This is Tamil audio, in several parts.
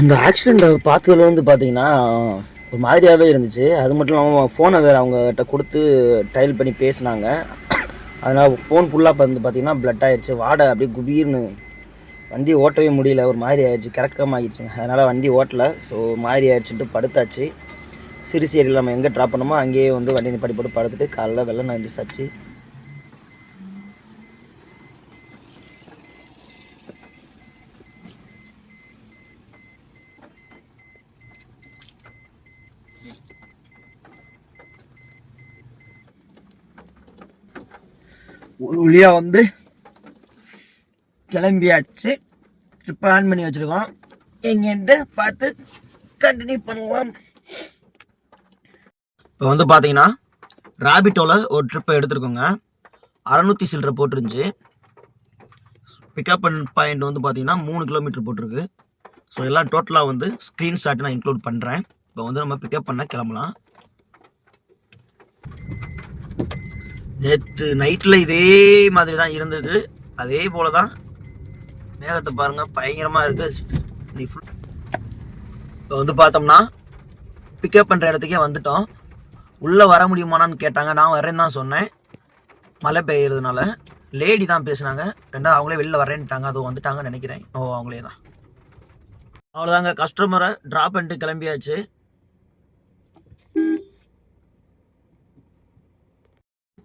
அந்த ஆக்சிடெண்ட்டை பார்த்ததுல வந்து பார்த்தீங்கன்னா ஒரு மாதிரியாகவே இருந்துச்சு. அது மட்டும் இல்லாமல் ஃபோனை வேறு அவங்ககிட்ட கொடுத்து டைல் பண்ணி பேசினாங்க. அதனால் ஃபோன் ஃபுல்லாக வந்து பார்த்தீங்கன்னா பிளட் ஆயிடுச்சு வாடை அப்படியே குபீர்னு வண்டி ஓட்டவே முடியல. ஒரு மாதிரி ஆயிடுச்சு கரெக்டமாகிடுச்சுங்க அதனால் வண்டி ஓட்டலை. ஸோ மாதிரி ஆயிடுச்சுட்டு படுத்தாச்சு. சிறுசேரியில் நம்ம எங்கே ட்ராப் பண்ணோமோ அங்கேயே வந்து வண்டி நிப்பாட்டி போட்டு படுத்துட்டு காலைல வெள்ளம் நான் சாச்சு. ஒரு வழியாக வந்து கிளம்பியாச்சு. ட்ரிப் ஆன் பண்ணி வச்சுருக்கோம். எங்கேன்ட்டு பார்த்து கண்டினியூ பண்ணலாம். இப்போ வந்து பார்த்தீங்கன்னா ராபிட்டோவில் ஒரு ட்ரிப்பை எடுத்துருக்கோங்க. அறநூற்றி சில்லரை போட்டிருந்துச்சு. பிக்கப் பாயிண்ட் வந்து பார்த்தீங்கன்னா மூணு கிலோமீட்டர் போட்டிருக்கு. ஸோ எல்லாம் டோட்டலாக வந்து ஸ்க்ரீன்ஷாட் நான் இன்க்ளூட் பண்ணுறேன் இப்போ வந்து நம்ம பிக்கப் பண்ண கிளம்பலாம். நேற்று நைட்டில் இதே மாதிரி தான் இருந்தது. அதே போல தான் மேகத்தை பாருங்கள் பயங்கரமாக இருக்குது நீ ஃபுல் இப்போ வந்து பார்த்தோம்னா பிக்கப் பண்ணுற இடத்துக்கே வந்துட்டோம். உள்ளே வர முடியுமானான்னு கேட்டாங்க. நான் வரேன்னு தான் சொன்னேன். மழை பெய்யறதுனால. லேடி தான் பேசுனாங்க. ரெண்டாவது அவங்களே வெளில வரேன்ட்டாங்க அதோ வந்துட்டாங்கன்னு நினைக்கிறேன். ஓ அவங்களே தான் அவ்வளோதாங்க கஸ்டமரை ட்ராப் பண்ணிட்டு கிளம்பியாச்சு.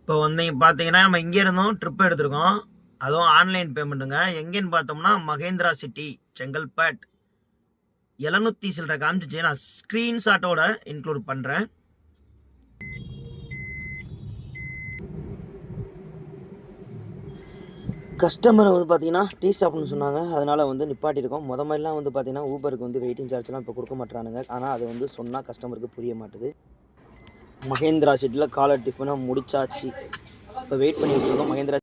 இப்போ வந்து பார்த்தீங்கன்னா நம்ம இங்கே இருந்தோம் ட்ரிப் எடுத்திருக்கோம். அதுவும் ஆன்லைன் பேமெண்ட்டுங்க எங்கேன்னு பார்த்தோம்னா மகேந்திரா சிட்டி செங்கல்பேட். எழுநூத்தி சில்லற காமிச்சிச்சு. நான் ஸ்க்ரீன்ஷாட்டோட இன்க்ளூட் பண்ணுறேன் கஸ்டமரை வந்து பார்த்தீங்கன்னா டீ சாப்பிட்னு சொன்னாங்க. அதனால் வந்து நிப்பாட்டிருக்கோம் முத மாதிரிலாம் வந்து பார்த்தீங்கன்னா ஊபருக்கு வந்து வெயிட்டிங் சார்ஜ்லாம் இப்போ கொடுக்க மாட்டானுங்க ஆனால் அது வந்து சொன்னால் கஸ்டமருக்கு புரிய மாட்டுது. மகேந்திரா சிட்டியில் காலர் டிஃபனை முடிச்சாச்சு. இப்போ வெயிட் பண்ணிட்டு இருக்கோம். மகேந்திரா